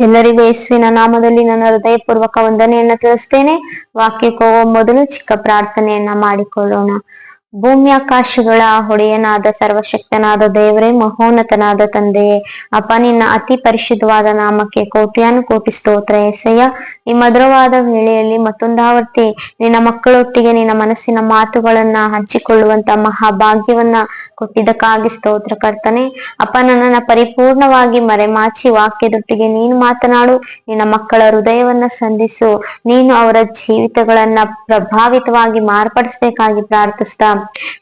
ಎಲ್ಲರಿಗೂ ಯೇಸುವಿನ ನಾಮದಲ್ಲಿ ನನ್ನ ಹೃದಯಪೂರ್ವಕ ವಂದನೆಯನ್ನ ತಿಳಿಸ್ತೇನೆ. ವಾಕ್ಯಕ್ಕೆ ಹೋಗುವ ಮೊದಲು ಚಿಕ್ಕ ಪ್ರಾರ್ಥನೆಯನ್ನ ಮಾಡಿಕೊಳ್ಳೋಣ. ಭೂಮಿ ಆಕಾಶಗಳ ಹೊಡೆಯನಾದ ಸರ್ವಶಕ್ತನಾದ ದೇವರೇ, ಮಹೋನ್ನತನಾದ ತಂದೆಯೇ ಅಪ್ಪ, ನಿನ್ನ ಅತಿ ಪರಿಶುದ್ಧವಾದ ನಾಮಕ್ಕೆ ಕೋಟ್ಯಾನು ಕೋಟಿ ಸ್ತೋತ್ರ. ಎಸಯ್ಯ ಈ ಮಧುರವಾದ ವೇಳೆಯಲ್ಲಿ ಮತ್ತೊಂದಾವರ್ತಿ ನಿನ್ನ ಮಕ್ಕಳೊಟ್ಟಿಗೆ ನಿನ್ನ ಮನಸ್ಸಿನ ಮಾತುಗಳನ್ನ ಹಂಚಿಕೊಳ್ಳುವಂತ ಮಹಾಭಾಗ್ಯವನ್ನ ಕೊಟ್ಟಿದ್ದಕ್ಕಾಗಿ ಸ್ತೋತ್ರ. ಕರ್ತನೆ, ಅಪ್ಪ, ನನ್ನನ್ನ ಪರಿಪೂರ್ಣವಾಗಿ ಮರೆಮಾಚಿ ವಾಕ್ಯದೊಟ್ಟಿಗೆ ನೀನು ಮಾತನಾಡು. ನಿನ್ನ ಮಕ್ಕಳ ಹೃದಯವನ್ನ ಸಂಧಿಸು. ನೀನು ಅವರ ಜೀವಿತಗಳನ್ನ ಪ್ರಭಾವಿತವಾಗಿ ಮಾರ್ಪಡಿಸಬೇಕಾಗಿ ಪ್ರಾರ್ಥಿಸ್ತಾ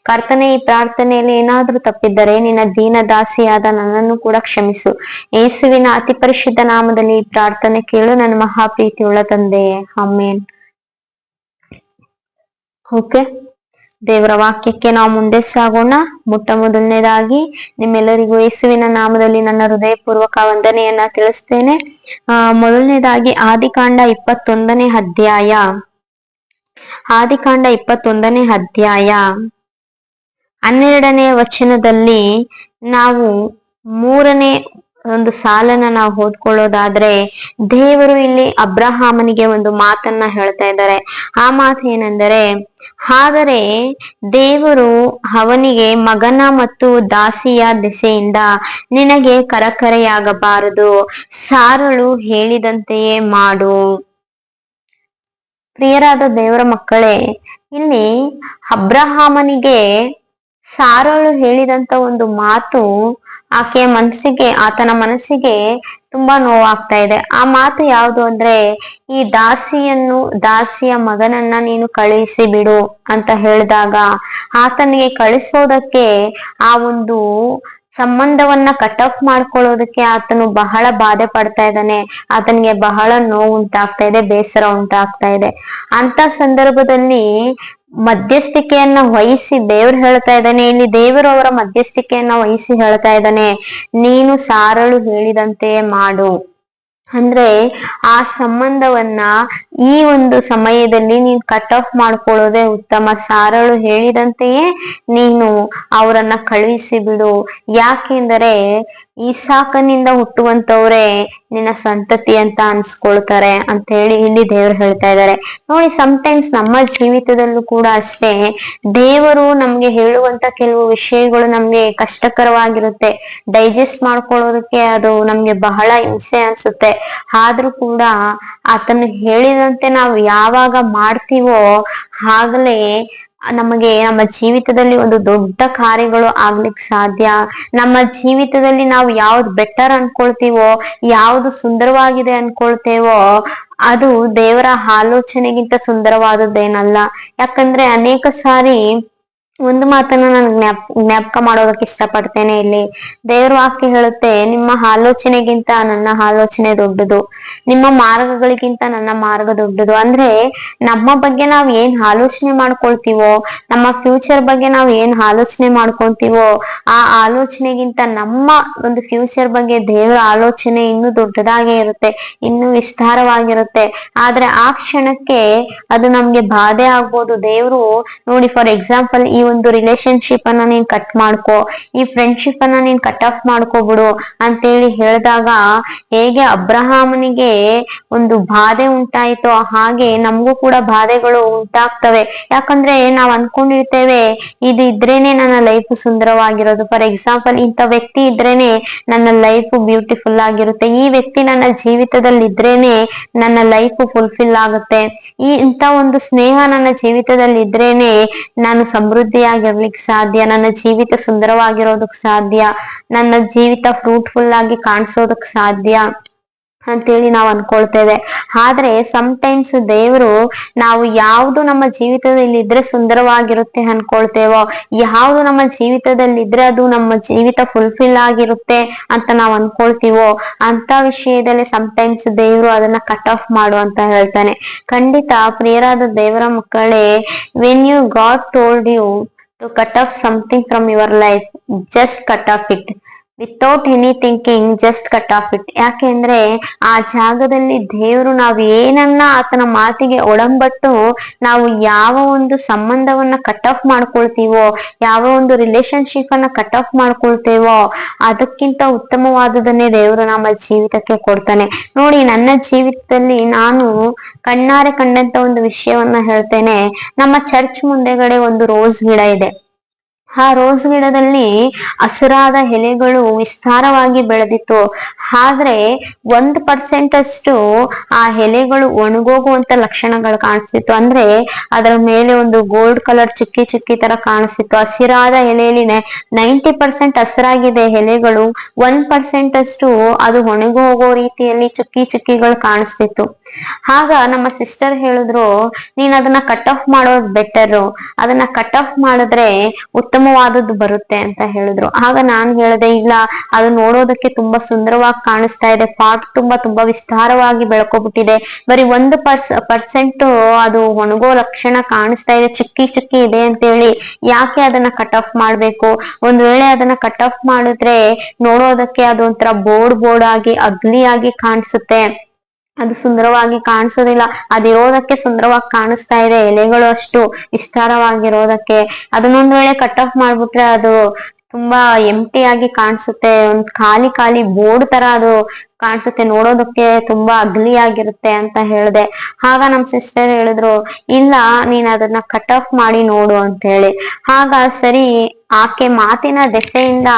ಕರ್ತನೆ, ಈ ಪ್ರಾರ್ಥನೆಯಲ್ಲಿ ಏನಾದ್ರೂ ತಪ್ಪಿದ್ದರೆ ನಿನ್ನ ದೀನ ದಾಸಿಯಾದ ನನ್ನನ್ನು ಕೂಡ ಕ್ಷಮಿಸು. ಯೇಸುವಿನ ಅತಿ ಪರಿಶುದ್ಧ ನಾಮದಲ್ಲಿ ಈ ಪ್ರಾರ್ಥನೆ ಕೇಳು, ನನ್ನ ಮಹಾಪ್ರೀತಿಯುಳ್ಳ ತಂದೆಯೇ ಅಮ್ಮೇನ್ ಓಕೆ. ದೇವರ ವಾಕ್ಯಕ್ಕೆ ನಾವು ಮುಂದೆ ಸಾಗೋಣ. ಮೊಟ್ಟ ಮೊದಲನೇದಾಗಿ, ನಿಮ್ಮೆಲ್ಲರಿಗೂ ಯೇಸುವಿನ ನಾಮದಲ್ಲಿ ನನ್ನ ಹೃದಯಪೂರ್ವಕ ವಂದನೆಯನ್ನ ತಿಳಿಸ್ತೇನೆ. ಆ, ಮೊದಲನೇದಾಗಿ, ಆದಿಕಾಂಡ ಇಪ್ಪತ್ತೊಂದನೇ ಅಧ್ಯಾಯ. ಆದಿಕಾಂಡ ಇಪ್ಪತ್ತೊಂದನೇ ಅಧ್ಯಾಯ. ಹನ್ನೆರಡನೇ ವಚನದಲ್ಲಿ ನಾವು ಮೂರನೇ ಒಂದು ಸಾಲನ್ನ ನಾವು ಓದ್ಕೊಳ್ಳೋದಾದ್ರೆ, ದೇವರು ಇಲ್ಲಿ ಅಬ್ರಹಾಮನಿಗೆ ಒಂದು ಮಾತನ್ನ ಹೇಳ್ತಾ ಇದ್ದಾರೆ. ಆ ಮಾತು ಏನೆಂದರೆ, ಆದರೆ ದೇವರು ಅವನಿಗೆ ಮಗನ ಮತ್ತು ದಾಸಿಯ ದೆಸೆಯಿಂದ ನಿನಗೆ ಕರಕರೆಯಾಗಬಾರದು. ಸಾರಳು ಹೇಳಿದಂತೆಯೇ ಮಾಡು. ಪ್ರಿಯರಾದ ದೇವರ ಮಕ್ಕಳೇ, ಇಲ್ಲಿ ಅಬ್ರಹಾಮನಿಗೆ ಸಾರಳು ಹೇಳಿದಂತ ಒಂದು ಮಾತು ಆಕೆಯ ಮನಸ್ಸಿಗೆ, ಆತನ ಮನಸ್ಸಿಗೆ ತುಂಬಾ ನೋವಾಗ್ತಾ ಇದೆ. ಆ ಮಾತು ಯಾವುದು ಅಂದ್ರೆ, ಈ ದಾಸಿಯನ್ನು, ದಾಸಿಯ ಮಗನನ್ನ ನೀನು ಕಳುಹಿಸಿ ಬಿಡು ಅಂತ ಹೇಳಿದಾಗ, ಆತನಿಗೆ ಕಳಿಸೋದಕ್ಕೆ ಆ ಒಂದು ಸಂಬಂಧವನ್ನ ಕಟ್ ಆಫ್ ಮಾಡ್ಕೊಳ್ಳೋದಕ್ಕೆ ಆತನು ಬಹಳ ಬಾಧೆ ಪಡ್ತಾ ಇದ್ದಾನೆ. ಆತನಿಗೆ ಬಹಳ ನೋವು ಉಂಟಾಗ್ತಾ ಇದೆ, ಬೇಸರ ಉಂಟಾಗ್ತಾ ಇದೆ. ಅಂತ ಸಂದರ್ಭದಲ್ಲಿ ಮಧ್ಯಸ್ಥಿಕೆಯನ್ನ ವಹಿಸಿ ದೇವ್ರು ಹೇಳ್ತಾ ಇದ್ದಾನೆ. ಇಲ್ಲಿ ದೇವರು ಅವರ ಮಧ್ಯಸ್ಥಿಕೆಯನ್ನ ವಹಿಸಿ ಹೇಳ್ತಾ ಇದ್ದಾನೆ. ನೀನು ಸಾರಳು ಹೇಳಿದಂತೆ ಮಾಡು. ಅಂದ್ರೆ ಆ ಸಂಬಂಧವನ್ನ ಈ ಒಂದು ಸಮಯದಲ್ಲಿ ನೀನ್ ಕಟ್ ಆಫ್ ಮಾಡ್ಕೊಳ್ಳೋದೇ ಉತ್ತಮ. ಸಾರಳು ಹೇಳಿದಂತೆಯೇ ನೀನು ಅವರನ್ನ ಕಳುಹಿಸಿ ಬಿಡು. ಯಾಕೆಂದರೆ ಈ ಸಾಕನಿಂದ ಹುಟ್ಟುವಂತವ್ರೆ ನಿನ್ನ ಸಂತತಿ ಅಂತ ಅನ್ಸ್ಕೊಳ್ತಾರೆ ಅಂತ ಹೇಳಿ ಇಲ್ಲಿ ದೇವರು ಹೇಳ್ತಾ ಇದ್ದಾರೆ. ನೋಡಿ ಟೈಮ್ಸ್ ನಮ್ಮ ಜೀವಿತದಲ್ಲೂ ಕೂಡ ಅಷ್ಟೇ, ದೇವರು ನಮ್ಗೆ ಹೇಳುವಂತ ಕೆಲವು ವಿಷಯಗಳು ನಮ್ಗೆ ಕಷ್ಟಕರವಾಗಿರುತ್ತೆ. ಡೈಜೆಸ್ಟ್ ಮಾಡ್ಕೊಳ್ಳೋದಕ್ಕೆ ಅದು ನಮ್ಗೆ ಬಹಳ ಹಿಂಸೆ ಅನ್ಸುತ್ತೆ. ಆದ್ರೂ ಕೂಡ ಆತನ ಹೇಳಿದಂತೆ ನಾವು ಯಾವಾಗ ಮಾಡ್ತೀವೋ ಆಗ್ಲೇ ನಮಗೆ ನಮ್ಮ ಜೀವಿತದಲ್ಲಿ ಒಂದು ದೊಡ್ಡ ಕಾರ್ಯಗಳು ಆಗ್ಲಿಕ್ಕೆ ಸಾಧ್ಯ. ನಮ್ಮ ಜೀವಿತದಲ್ಲಿ ನಾವು ಯಾವ್ದು ಬೆಟರ್ ಅನ್ಕೊಳ್ತೀವೋ, ಯಾವ್ದು ಸುಂದರವಾಗಿದೆ ಅನ್ಕೊಳ್ತೇವೋ, ಅದು ದೇವರ ಆಲೋಚನೆಗಿಂತ ಸುಂದರವಾದದ್ದೇನಲ್ಲ. ಯಾಕಂದ್ರೆ ಅನೇಕ ಸಾರಿ ಒಂದು ಮಾತನ್ನ ನಾನು ಜ್ಞಾಪ, ಜ್ಞಾಪಕ ಮಾಡೋದಕ್ಕೆ ಇಷ್ಟಪಡ್ತೇನೆ ಇಲ್ಲಿ. ದೇವರ ವಾಕ್ಯ ಹೇಳುತ್ತೆ, ನಿಮ್ಮ ಆಲೋಚನೆಗಿಂತ ನನ್ನ ಆಲೋಚನೆ ದೊಡ್ಡದು. ನಿಮ್ಮ ಮಾರ್ಗಗಳಿಗಿಂತ ನನ್ನ ಮಾರ್ಗ ದೊಡ್ಡದು. ಅಂದ್ರೆ ನಮ್ಮ ಬಗ್ಗೆ ನಾವ್ ಏನ್ ಆಲೋಚನೆ ಮಾಡ್ಕೊಳ್ತೀವೋ, ನಮ್ಮ ಫ್ಯೂಚರ್ ಬಗ್ಗೆ ನಾವ್ ಏನ್ ಆಲೋಚನೆ ಮಾಡ್ಕೊಳ್ತೀವೋ, ಆ ಆಲೋಚನೆಗಿಂತ ನಮ್ಮ ಒಂದು ಫ್ಯೂಚರ್ ಬಗ್ಗೆ ದೇವರ ಆಲೋಚನೆ ಇನ್ನೂ ದೊಡ್ಡದಾಗಿ ಇರುತ್ತೆ, ಇನ್ನೂ ವಿಸ್ತಾರವಾಗಿರುತ್ತೆ. ಆದ್ರೆ ಆ ಕ್ಷಣಕ್ಕೆ ಅದು ನಮ್ಗೆ ಬಾಧೆ ಆಗ್ಬೋದು. ದೇವ್ರು ನೋಡಿ ಫಾರ್ ಎಕ್ಸಾಂಪಲ್ ಈ ಒಂದು ರಿಲೇಶನ್ಶಿಪ್ ಅನ್ನ ನೀನ್ ಕಟ್ ಮಾಡ್ಕೋ, ಈ ಫ್ರೆಂಡ್ಶಿಪ್ ಅನ್ನ ನೀನ್ ಕಟ್ ಆಫ್ ಮಾಡ್ಕೋಬಿಡು ಅಂತೇಳಿ ಹೇಳಿದಾಗ ಹೇಗೆ ಅಬ್ರಹಾಮನಿಗೆ ಒಂದು ಬಾಧೆ ಉಂಟಾಯಿತೋ ಹಾಗೆ ನಮಗೂ ಕೂಡ ಬಾಧೆಗಳು ಉಂಟಾಗ್ತವೆ. ಯಾಕಂದ್ರೆ ನಾವ್ ಅನ್ಕೊಂಡಿರ್ತೇವೆ, ಇದು ಇದ್ರೇನೆ ನನ್ನ ಲೈಫ್ ಸುಂದರವಾಗಿರೋದು. ಫಾರ್ ಎಕ್ಸಾಂಪಲ್ ಇಂಥ ವ್ಯಕ್ತಿ ಇದ್ರೇನೆ ನನ್ನ ಲೈಫ್ ಬ್ಯೂಟಿಫುಲ್ ಆಗಿರುತ್ತೆ. ಈ ವ್ಯಕ್ತಿ ನನ್ನ ಜೀವಿತದಲ್ಲಿ ಇದ್ರೇನೆ ನನ್ನ ಲೈಫ್ ಫುಲ್ಫಿಲ್ ಆಗುತ್ತೆ. ಈ ಇಂಥ ಒಂದು ಸ್ನೇಹ ನನ್ನ ಜೀವಿತದಲ್ಲಿ ಇದ್ರೇನೆ ನಾನು ಸಮೃದ್ಧಿಯಾಗಿರ್ಲಿಕ್ಕೆ ಸಾಧ್ಯ ನನ್ನ ಜೀವಿತ ಸುಂದರವಾಗಿರೋದಕ್ ಸಾಧ್ಯ ನನ್ನ ಜೀವಿತ ಫ್ರೂಟ್ಫುಲ್ ಆಗಿ ಕಾಣಿಸೋದಕ್ ಸಾಧ್ಯ. ಅಂತೇಳಿ ನಾವು ಅನ್ಕೊಳ್ತೇವೆ. ಆದ್ರೆ ಟೈಮ್ಸ್ ದೇವರು ನಾವು ಯಾವ್ದು ನಮ್ಮ ಜೀವಿತದಲ್ಲಿ ಇದ್ರೆ ಸುಂದರವಾಗಿರುತ್ತೆ ಅನ್ಕೊಳ್ತೇವೋ, ಯಾವ್ದು ನಮ್ಮ ಜೀವಿತದಲ್ಲಿ ಇದ್ರೆ ಅದು ನಮ್ಮ ಜೀವಿತ ಫುಲ್ಫಿಲ್ ಆಗಿರುತ್ತೆ ಅಂತ ನಾವು ಅನ್ಕೊಳ್ತೀವೋ, ಅಂತ ವಿಷಯದಲ್ಲಿ ಟೈಮ್ಸ್ ದೇವರು ಅದನ್ನ ಕಟ್ ಆಫ್ ಮಾಡು ಅಂತ ಹೇಳ್ತಾನೆ. ಖಂಡಿತ ಪ್ರಿಯರಾದ ದೇವರ ಮಕ್ಕಳೇ when you God told you to cut off something from your life just cut off it without any thinking just cut off it ಯಾಕೆಂದ್ರೆ ಆ ಜಾಗದಲ್ಲಿ ದೇವರು ನಾವು ಏನನ್ನ ಆತನ ಮಾತಿಗೆ ಒಡಂಬಟ್ಟು ನಾವು ಯಾವ ಒಂದು ಸಂಬಂಧವನ್ನ ಕಟ್ ಆಫ್ ಮಾಡ್ಕೊಳ್ತೀವೋ, ಯಾವ ಒಂದು ರಿಲೇಶನ್ಶಿಪ್ ಅನ್ನ ಕಟ್ ಆಫ್ ಮಾಡ್ಕೊಳ್ತೇವೋ, ಅದಕ್ಕಿಂತ ಉತ್ತಮವಾದದನ್ನೇ ದೇವರು ನಮ್ಮ ಜೀವಿತಕ್ಕೆ ಕೊಡ್ತಾನೆ. ನೋಡಿ, ನನ್ನ ಜೀವಿತದಲ್ಲಿ ನಾನು ಕಣ್ಣಾರೆ ಕಂಡಂತ ಒಂದು ವಿಷಯವನ್ನ ಹೇಳ್ತೇನೆ. ನಮ್ಮ ಚರ್ಚ್ ಮುಂದೆಗಡೆ ಒಂದು ರೋಸ್ ಗಿಡ ಇದೆ. ಆ ರೋಸ್ ಗಿಡದಲ್ಲಿ ಹಸಿರಾದ ಎಲೆಗಳು ವಿಸ್ತಾರವಾಗಿ ಬೆಳೆದಿತ್ತು. ಆದ್ರೆ ಒಂದ್ ಪರ್ಸೆಂಟ್ ಅಷ್ಟು ಆ ಎಲೆಗಳು ಒಣಗೋಗುವಂತ ಲಕ್ಷಣಗಳು ಕಾಣಿಸ್ತಿತ್ತು. ಅಂದ್ರೆ ಅದರ ಮೇಲೆ ಒಂದು ಗೋಲ್ಡ್ ಕಲರ್ ಚುಕ್ಕಿ ಚುಕ್ಕಿ ತರ ಕಾಣಿಸ್ತಿತ್ತು. ಹಸಿರಾದ ಎಲೆಯಲ್ಲಿ ನೈಂಟಿ ಪರ್ಸೆಂಟ್ ಹಸಿರಾಗಿದೆ ಎಲೆಗಳು ಒಂದ್ ಪರ್ಸೆಂಟ್ ಅಷ್ಟು ಅದು ಒಣಗೋಗೋ ರೀತಿಯಲ್ಲಿ ಚುಕ್ಕಿ ಚುಕ್ಕಿಗಳು ಕಾಣಿಸ್ತಿತ್ತು. ಆಗ ನಮ್ಮ ಸಿಸ್ಟರ್ ಹೇಳಿದ್ರು, ನೀನ್ ಅದನ್ನ ಕಟ್ ಆಫ್ ಮಾಡೋದ್ ಬೆಟರ್ ಅದನ್ನ ಕಟ್ ಆಫ್ ಮಾಡಿದ್ರೆ ಉತ್ತಮವಾದದ್ದು ಬರುತ್ತೆ ಅಂತ ಹೇಳಿದ್ರು. ಆಗ ನಾನ್ ಹೇಳಿದೆ, ಇಲ್ಲ, ಅದು ನೋಡೋದಕ್ಕೆ ತುಂಬಾ ಸುಂದರವಾಗಿ ಕಾಣಿಸ್ತಾ ಇದೆ, ಪಾಟ್ ತುಂಬಾ ತುಂಬಾ ವಿಸ್ತಾರವಾಗಿ ಬೆಳ್ಕೊಬಿಟ್ಟಿದೆ. ಬರೀ ಒಂದು ಪರ್ಸ್, ಪರ್ಸೆಂಟ್ ಅದು ಒಣಗೋ ಲಕ್ಷಣ ಕಾಣಿಸ್ತಾ ಇದೆ, ಚಿಕ್ಕಿ ಚಿಕ್ಕಿ ಇದೆ ಅಂತ ಹೇಳಿ ಯಾಕೆ ಅದನ್ನ ಕಟ್ ಆಫ್ ಮಾಡ್ಬೇಕು? ಒಂದ್ ವೇಳೆ ಅದನ್ನ ಕಟ್ ಆಫ್ ಮಾಡಿದ್ರೆ ನೋಡೋದಕ್ಕೆ ಅದೊಂಥರ ಬೋರ್ಡ್ ಬೋರ್ಡ್ ಆಗಿ ಅಗ್ಲಿ ಆಗಿ ಕಾಣಿಸುತ್ತೆ. ಅದು ಸುಂದರವಾಗಿ ಕಾಣಿಸೋದಿಲ್ಲ. ಅದಿರೋದಕ್ಕೆ ಸುಂದರವಾಗಿ ಕಾಣಿಸ್ತಾ ಇದೆ. ಎಲೆಗಳು ಅಷ್ಟು ವಿಸ್ತಾರವಾಗಿರೋದಕ್ಕೆ. ಅದನ್ನೊಂದ್ ವೇಳೆ ಕಟ್ ಆಫ್ ಮಾಡ್ಬಿಟ್ರೆ ಅದು ತುಂಬಾ ಎಂಟಿ ಆಗಿ ಕಾಣಿಸುತ್ತೆ. ಒಂದ್ ಖಾಲಿ ಖಾಲಿ ಬೋರ್ಡ್ ತರ ಅದು ಕಾಣಿಸುತ್ತೆ, ನೋಡೋದಕ್ಕೆ ತುಂಬಾ ಅಗ್ಲಿ ಆಗಿರುತ್ತೆ ಅಂತ ಹೇಳಿದೆ. ಆಗ ನಮ್ ಸಿಸ್ಟರ್ ಹೇಳಿದ್ರು, ಇಲ್ಲ, ನೀನ್ ಅದನ್ನ ಕಟ್ ಆಫ್ ಮಾಡಿ ನೋಡು ಅಂತ ಹೇಳಿ ಆಗ ಸರಿ, ಆಕೆ ಮಾತಿನ ದೆಸೆಯಿಂದ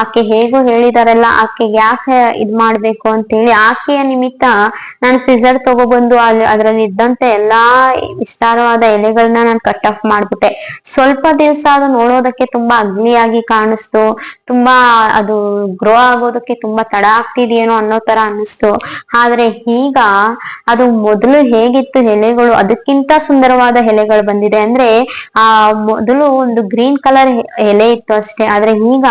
ಆಕೆ ಹೇಗೂ ಹೇಳಿದಾರಲ್ಲ, ಆಕೆ ಯಾಕೆ ಇದ್ ಮಾಡ್ಬೇಕು ಅಂತ ಹೇಳಿ ಆಕೆಯ ನಿಮಿತ್ತ ನಾನು ಸಿಸರ್ ತಗೊಬಂದು ಅಲ್ಲಿ ಅದ್ರಲ್ಲಿ ಇದ್ದಂತೆ ಎಲ್ಲಾ ವಿಸ್ತಾರವಾದ ಎಲೆಗಳನ್ನ ನಾನು ಕಟ್ ಆಫ್ ಮಾಡ್ಬಿಟ್ಟೆ. ಸ್ವಲ್ಪ ದಿವಸ ಅದು ನೋಡೋದಕ್ಕೆ ತುಂಬಾ ಅಗ್ನಿಯಾಗಿ ಕಾಣಿಸ್ತು. ತುಂಬಾ ಅದು ಗ್ರೋ ಆಗೋದಕ್ಕೆ ತುಂಬಾ ತಡ ಆಗ್ತಿದೆಯೇನೋ ಅನ್ನೋ ತರ ಅನ್ನಿಸ್ತು. ಆದ್ರೆ ಈಗ ಅದು ಮೊದಲು ಹೇಗಿತ್ತು ಎಲೆಗಳು, ಅದಕ್ಕಿಂತ ಸುಂದರವಾದ ಎಲೆಗಳು ಬಂದಿದೆ ಅಂದ್ರೆ, ಆ ಮೊದಲು ಒಂದು ಗ್ರೀನ್ ಕಲರ್ ಎಲೆ ಇತ್ತು ಅಷ್ಟೇ. ಆದ್ರೆ ಈಗ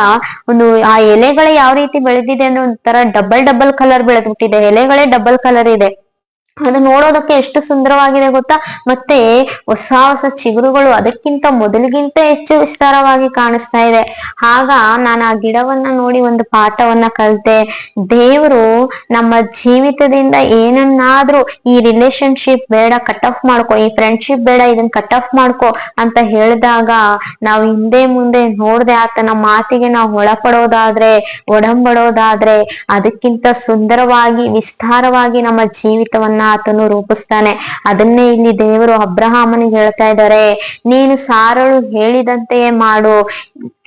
ಒಂದು, ಆ ಎಲೆಗಳೇ ಯಾವ ರೀತಿ ಬೆಳೆದಿದೆ ಅಂದ್ರೆ ಒಂಥರ ಡಬಲ್ ಡಬಲ್ ಕಲರ್ ಬೆಳೆದ್ಬಿಟ್ಟಿದೆ. ಎಲೆಗಳೇ ಡಬಲ್ ಕಲರ್ ಇದೆ. ಅದು ನೋಡೋದಕ್ಕೆ ಎಷ್ಟು ಸುಂದರವಾಗಿದೆ ಗೊತ್ತಾ? ಮತ್ತೆ ಹೊಸ ಹೊಸ ಚಿಗುರುಗಳು ಅದಕ್ಕಿಂತ ಮೊದಲಿಗಿಂತ ಹೆಚ್ಚು ವಿಸ್ತಾರವಾಗಿ ಕಾಣಿಸ್ತಾ ಇದೆ. ಆಗ ನಾನು ಆ ಗಿಡವನ್ನ ನೋಡಿ ಒಂದು ಪಾಠವನ್ನ ಕಲಿತೆ. ದೇವರು ನಮ್ಮ ಜೀವಿತದಿಂದ ಏನನ್ನಾದ್ರೂ ಈ ರಿಲೇಶನ್ಶಿಪ್ ಬೇಡ ಕಟ್ ಆಫ್ ಮಾಡ್ಕೊ, ಈ ಫ್ರೆಂಡ್ಶಿಪ್ ಬೇಡ ಇದನ್ನ ಕಟ್ ಆಫ್ ಮಾಡ್ಕೊ ಅಂತ ಹೇಳಿದಾಗ ನಾವು ಹಿಂದೆ ಮುಂದೆ ನೋಡ್ದೆ ಆತನ ಮಾತಿಗೆ ನಾವು ಒಳಪಡೋದಾದ್ರೆ, ಒಡಂಬಡೋದಾದ್ರೆ ಅದಕ್ಕಿಂತ ಸುಂದರವಾಗಿ, ವಿಸ್ತಾರವಾಗಿ ನಮ್ಮ ಜೀವಿತವನ್ನ ಆತನು ರೂಪಿಸ್ತಾನೆ. ಅದನ್ನೇ ಇಲ್ಲಿ ದೇವರು ಅಬ್ರಹಾಮನಿಗೆ ಹೇಳ್ತಾ ಇದ್ದಾರೆ. ನೀನು ಸಾರಳು ಹೇಳಿದಂತೆಯೇ ಮಾಡು.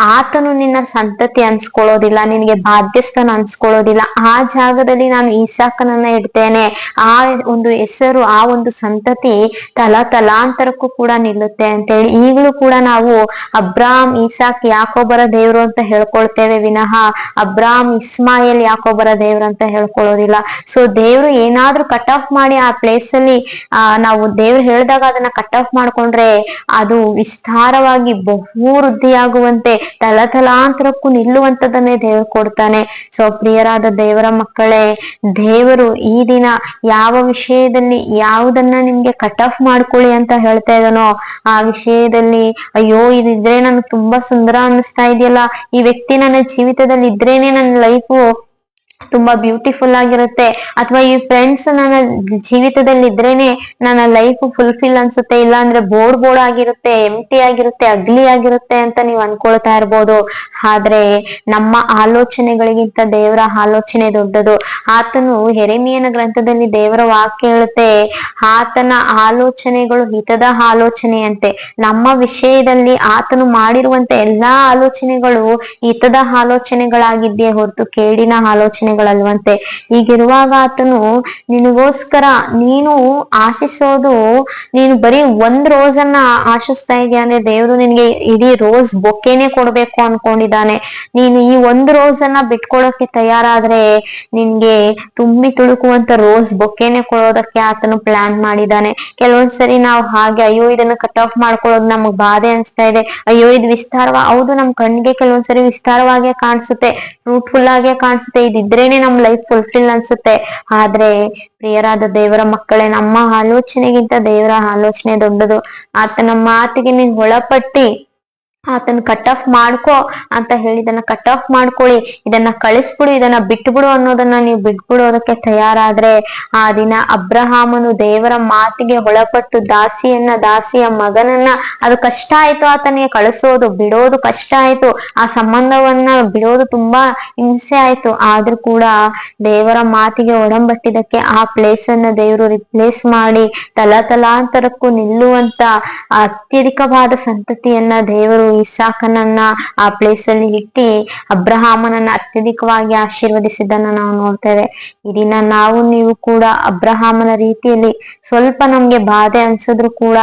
ಆತನು ನಿನ್ನ ಸಂತತಿ ಅನ್ಸ್ಕೊಳ್ಳೋದಿಲ್ಲ, ನಿನಗೆ ಬಾಧ್ಯಸ್ಥನ ಅನ್ಸ್ಕೊಳ್ಳೋದಿಲ್ಲ. ಆ ಜಾಗದಲ್ಲಿ ನಾನು ಈಸಾಕನನ್ನ ಇಡ್ತೇನೆ. ಆ ಒಂದು ಹೆಸರು, ಆ ಒಂದು ಸಂತತಿ ತಲಾ ತಲಾಂತರಕ್ಕೂ ಕೂಡ ನಿಲ್ಲುತ್ತೆ ಅಂತ ಹೇಳಿ ಈಗಲೂ ಕೂಡ ನಾವು ಅಬ್ರಾಮ್, ಈಸಾಕ್ ಯಾಕೊಬ್ಬರ ದೇವ್ರು ಅಂತ ಹೇಳ್ಕೊಳ್ತೇವೆ ವಿನಃ ಅಬ್ರಾಮ್, ಇಸ್ಮಾಯಿಲ್ ಯಾಕೊಬ್ಬರ ದೇವ್ರು ಅಂತ ಹೇಳ್ಕೊಳ್ಳೋದಿಲ್ಲ. ಸೊ ದೇವ್ರು ಏನಾದ್ರೂ ಕಟ್ ಆಫ್ ಮಾಡಿ ಆ ಪ್ಲೇಸ್ ಅಲ್ಲಿ, ಆ, ನಾವು ದೇವ್ರು ಹೇಳಿದಾಗ ಅದನ್ನ ಕಟ್ ಆಫ್ ಮಾಡ್ಕೊಂಡ್ರೆ ಅದು ವಿಸ್ತಾರವಾಗಿ ಬಹು ವೃದ್ಧಿಯಾಗುವಂತೆ ತಲತಲಾಂತರಕ್ಕೂ ನಿಲ್ಲುವಂತದನ್ನೇ ದೇವರು ಕೊಡ್ತಾನೆ. ಸೊ ಪ್ರಿಯರಾದ ದೇವರ ಮಕ್ಕಳೇ, ದೇವರು ಈ ದಿನ ಯಾವ ವಿಷಯದಲ್ಲಿ ಯಾವುದನ್ನ ನಿಮ್ಗೆ ಕಟ್ ಆಫ್ ಮಾಡ್ಕೊಳ್ಳಿ ಅಂತ ಹೇಳ್ತಾ ಇದ್ದಾನೋ, ಆ ವಿಷಯದಲ್ಲಿ, ಅಯ್ಯೋ, ಇದಿದ್ರೆ ನನ್ಗೆ ತುಂಬಾ ಸುಂದರ ಅನ್ನಿಸ್ತಾ ಇದೆಯಲ್ಲ. ಈ ವ್ಯಕ್ತಿ ನನ್ನ ಜೀವಿತದಲ್ಲಿ ಇದ್ರೇನೆ ನನ್ನ ಲೈಫು ತುಂಬಾ ಬ್ಯೂಟಿಫುಲ್ ಆಗಿರುತ್ತೆ. ಅಥವಾ ಈ ಫ್ರೆಂಡ್ಸ್ ನನ್ನ ಜೀವಿತದಲ್ಲಿ ಇದ್ರೇನೆ ನನ್ನ ಲೈಫ್ ಫುಲ್ಫಿಲ್ ಅನ್ಸುತ್ತೆ. ಇಲ್ಲ ಅಂದ್ರೆ ಬೋರ್ಡ್ ಬೋರ್ಡ್ ಆಗಿರುತ್ತೆ ಎಂಟಿ ಆಗಿರುತ್ತೆ ಅಗ್ಲಿ ಆಗಿರುತ್ತೆ ಅಂತ ನೀವು ಅನ್ಕೊಳ್ತಾ ಇರ್ಬೋದು. ಆದ್ರೆ ನಮ್ಮ ಆಲೋಚನೆಗಳಿಗಿಂತ ದೇವರ ಆಲೋಚನೆ ದೊಡ್ಡದು. ಆತನು ಹೆರೆಮಿಯನ ಗ್ರಂಥದಲ್ಲಿ ದೇವರ ವಾಕ್ಯ ಹೇಳುತ್ತೆ. ಆತನ ಆಲೋಚನೆಗಳು ಹಿತದ ಆಲೋಚನೆಯಂತೆ. ನಮ್ಮ ವಿಷಯದಲ್ಲಿ ಆತನು ಮಾಡಿರುವಂತ ಎಲ್ಲಾ ಆಲೋಚನೆಗಳು ಹಿತದ ಆಲೋಚನೆಗಳಾಗಿದ್ದೇ ಹೊರತು ಕೇಡಿನ ಆಲೋಚನೆ ಯೋಚನೆಗಳಲ್ವಂತೆ ಹೀಗಿರುವಾಗ ಆತನು, ನಿನಗೋಸ್ಕರ ನೀನು ಆಶಿಸೋದು, ನೀನು ಬರೀ ಒಂದ್ ರೋಸ್ ಅನ್ನ ಆಶಿಸ್ತಾ ಇದೆಯಾ ಅಂದ್ರೆ ದೇವರು ನಿನ್ಗೆ ಇಡೀ ರೋಸ್ ಬೊಕ್ಕೆನೆ ಕೊಡ್ಬೇಕು ಅನ್ಕೊಂಡಿದ್ದಾನೆ. ನೀನು ಈ ಒಂದು ರೋಸ್ ಅನ್ನ ಬಿಟ್ಕೊಳಕ್ಕೆ ತಯಾರಾದ್ರೆ ನಿನ್ಗೆ ತುಂಬಿ ತುಳುಕುವಂತ ರೋಸ್ ಬೊಕ್ಕೆನೆ ಕೊಡೋದಕ್ಕೆ ಆತನು ಪ್ಲಾನ್ ಮಾಡಿದ್ದಾನೆ. ಕೆಲವೊಂದ್ಸರಿ ನಾವು ಹಾಗೆ, ಅಯ್ಯೋ, ಇದನ್ನ ಕಟ್ ಆಫ್ ಮಾಡ್ಕೊಳ್ಳೋದು ನಮಗ್ ಬಾಧೆ ಅನ್ಸ್ತಾ ಇದೆ. ಅಯ್ಯೋ, ಇದು ವಿಸ್ತಾರವಾ ಹೌದು, ನಮ್ ಕಣ್ಗೆ ಕೆಲವೊಂದ್ಸರಿ ವಿಸ್ತಾರವಾಗಿ ಕಾಣಿಸುತ್ತೆ ಫ್ರೂಟ್ಫುಲ್ ಆಗೇ ಕಾಣಿಸುತ್ತೆ. ಇದಿದ್ರೇನೆ ನಮ್ ಲೈಫ್ ಫುಲ್ಫಿಲ್ ಅನ್ಸುತ್ತೆ. ಆದ್ರೆ ಪ್ರಿಯರಾದ ದೇವರ ಮಕ್ಕಳೇ, ನಮ್ಮ ಆಲೋಚನೆಗಿಂತ ದೇವರ ಆಲೋಚನೆ ದೊಡ್ಡದು. ಆತನ ಮಾತಿಗೆ ನೀನ್ ಒಳಪಟ್ಟಿ. ಆತನ ಕಟ್ ಆಫ್ ಮಾಡ್ಕೋ ಅಂತ ಹೇಳಿ ಇದನ್ನ ಕಟ್ ಆಫ್ ಮಾಡ್ಕೊಳ್ಳಿ. ಇದನ್ನ ಕಳಿಸ್ಬಿಡು, ಇದನ್ನ ಬಿಟ್ಬಿಡು ಅನ್ನೋದನ್ನ ನೀವು ಬಿಟ್ಬಿಡೋದಕ್ಕೆ ತಯಾರಾದ್ರೆ ಆ ದಿನ ಅಬ್ರಹಾಮನು ದೇವರ ಮಾತಿಗೆ ಒಳಪಟ್ಟು ದಾಸಿಯನ್ನ, ದಾಸಿಯ ಮಗನನ್ನ, ಅದು ಕಷ್ಟ ಆಯ್ತು ಆತನಿಗೆ ಕಳಿಸೋದು, ಬಿಡೋದು ಕಷ್ಟ ಆಯ್ತು. ಆ ಸಂಬಂಧವನ್ನ ಬಿಡೋದು ತುಂಬಾ ಹಿಂಸೆ ಆಯ್ತು. ಆದ್ರೂ ಕೂಡ ದೇವರ ಮಾತಿಗೆ ಒಡಂಬಟ್ಟಿದಕ್ಕೆ ಆ ಪ್ಲೇಸ್ ಅನ್ನ ದೇವರು ರಿಪ್ಲೇಸ್ ಮಾಡಿ ತಲಾತಲಾಂತರಕ್ಕೂ ನಿಲ್ಲುವಂತ ಅತ್ಯಧಿಕವಾದ ಸಂತತಿಯನ್ನ ದೇವರು ಇಸಾಕನನ್ನ ಆ ಪ್ಲೇಸ್ ಅಲ್ಲಿ ಇಟ್ಟಿ ಅಬ್ರಹಾಮನನ್ನ ಅತ್ಯಧಿಕವಾಗಿ ಆಶೀರ್ವದಿಸಿದ್ದನ್ನ ನಾವು ನೋಡ್ತೇವೆ ಈ ನಾವು, ನೀವು ಕೂಡ ಅಬ್ರಹಾಮನ ರೀತಿಯಲ್ಲಿ ಸ್ವಲ್ಪ ನಮ್ಗೆ ಬಾಧೆ ಅನ್ಸಿದ್ರು ಕೂಡ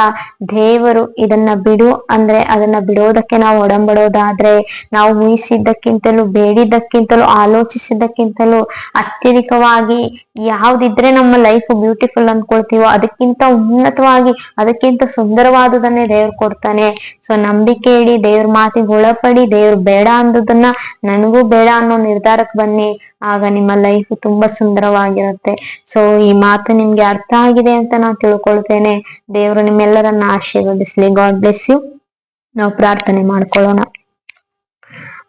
ದೇವರು ಇದನ್ನ ಬಿಡು ಅಂದ್ರೆ ಅದನ್ನ ಬಿಡೋದಕ್ಕೆ ನಾವು ಒಡಂಬಡೋದಾದ್ರೆ, ನಾವು ಊಹಿಸಿದ್ದಕ್ಕಿಂತಲೂ ಬೇಡಿದ್ದಕ್ಕಿಂತಲೂ ಆಲೋಚಿಸಿದ್ದಕ್ಕಿಂತಲೂ ಅತ್ಯಧಿಕವಾಗಿ ಯಾವ್ದಿದ್ರೆ ನಮ್ಮ ಲೈಫ್ ಬ್ಯೂಟಿಫುಲ್ ಅನ್ಕೊಳ್ತೀವೋ ಅದಕ್ಕಿಂತ ಉನ್ನತವಾಗಿ, ಅದಕ್ಕಿಂತ ಸುಂದರವಾದುದನ್ನೇ ದೇವ್ರು ಕೊಡ್ತಾನೆ. ಸೊ ನಂಬಿಕೆ ಇಡಿ ದೇವ್ರ ಮಾತಿಗೆ ಒಳಪಡಿ, ದೇವ್ರ ಬೇಡ ಅಂದದನ್ನ ನನಗೂ ಬೇಡ ಅನ್ನೋ ನಿರ್ಧಾರಕ್ಕೆ ಬನ್ನಿ. ಆಗ ನಿಮ್ಮ ಲೈಫ್ ತುಂಬಾ ಸುಂದರವಾಗಿರುತ್ತೆ. ಸೊ ಈ ಮಾತು ನಿಮ್ಗೆ ಅರ್ಥ ಆಗಿದೆ ಅಂತ ನಾನು ತಿಳ್ಕೊಳ್ತೇನೆ. ದೇವ್ರು ನಿಮ್ಮೆಲ್ಲರನ್ನ ಆಶೀರ್ವದಿಸ್ಲಿ. ಗಾಡ್ ಬ್ಲೆಸ್ ಯು ನಾವು ಪ್ರಾರ್ಥನೆ ಮಾಡ್ಕೊಳ್ಳೋಣ.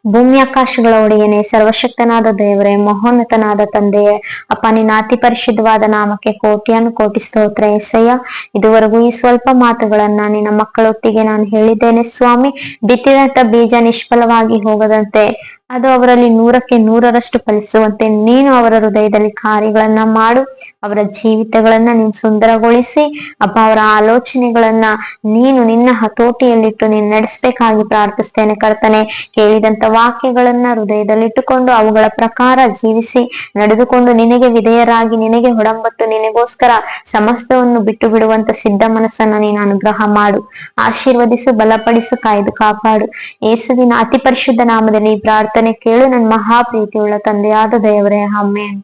ಭೂಮಿ ಆಕಾಶಗಳ ಒಡೆಯನೆ, ಸರ್ವಶಕ್ತನಾದ ದೇವರೇ, ಮಹೋನ್ನತನಾದ ತಂದೆಯೇ, ಅಪ್ಪ ನಿನ್ನ ಅತಿ ಪರಿಶುದ್ಧವಾದ ನಾಮಕ್ಕೆ ಕೋಟ್ಯಾನು ಕೋಟಿ ಸ್ತೋತ್ರ. ಎಸಯ್ಯ ಇದುವರೆಗೂ ಈ ಸ್ವಲ್ಪ ಮಾತುಗಳನ್ನ ನಿನ್ನ ಮಕ್ಕಳೊಟ್ಟಿಗೆ ನಾನು ಹೇಳಿದ್ದೇನೆ ಸ್ವಾಮಿ. ಬಿತ್ತಿದಂತ ಬೀಜ ನಿಷ್ಫಲವಾಗಿ ಹೋಗದಂತೆ ಅದು ಅವರಲ್ಲಿ ನೂರಕ್ಕೆ ನೂರರಷ್ಟು ಫಲಿಸುವಂತೆ ನೀನು ಅವರ ಹೃದಯದಲ್ಲಿ ಕಾರ್ಯಗಳನ್ನ ಮಾಡು, ಅವರ ಜೀವಿತಗಳನ್ನ ನೀನು ಸುಂದರಗೊಳಿಸಿ, ಅಪ್ಪ ಅವರ ಆಲೋಚನೆಗಳನ್ನ ನೀನು ನಿನ್ನ ಹತೋಟಿಯಲ್ಲಿಟ್ಟು ನೀನ್ ನಡೆಸಬೇಕಾಗಿ ಪ್ರಾರ್ಥಿಸ್ತೇನೆ ಕರ್ತನೆ. ಕೇಳಿದಂತ ವಾಕ್ಯಗಳನ್ನ ಹೃದಯದಲ್ಲಿಟ್ಟುಕೊಂಡು ಅವುಗಳ ಪ್ರಕಾರ ಜೀವಿಸಿ, ನಡೆದುಕೊಂಡು ನಿನಗೆ ವಿಧೇಯರಾಗಿ, ನಿನಗೆ ಹೊಡಂಬತ್ತು ನಿನಗೋಸ್ಕರ ಸಮಸ್ತವನ್ನು ಬಿಟ್ಟು ಬಿಡುವಂತ ಸಿದ್ಧ ಮನಸ್ಸನ್ನ ನೀನು ಅನುಗ್ರಹ ಮಾಡು. ಆಶೀರ್ವದಿಸು, ಬಲಪಡಿಸು, ಕಾಯ್ದು ಕಾಪಾಡು. ಯೇಸುವಿನ ಅತಿ ಪರಿಶುದ್ಧ ನಾಮದಲ್ಲಿ ಈ ಪ್ರಾರ್ಥನೆ ಕೇಳು ನನ್ನ ಮಹಾ ಪ್ರೀತಿಯುಳ್ಳ ತಂದೆಯಾದ ದೇವರೇ ಆಮೇನ್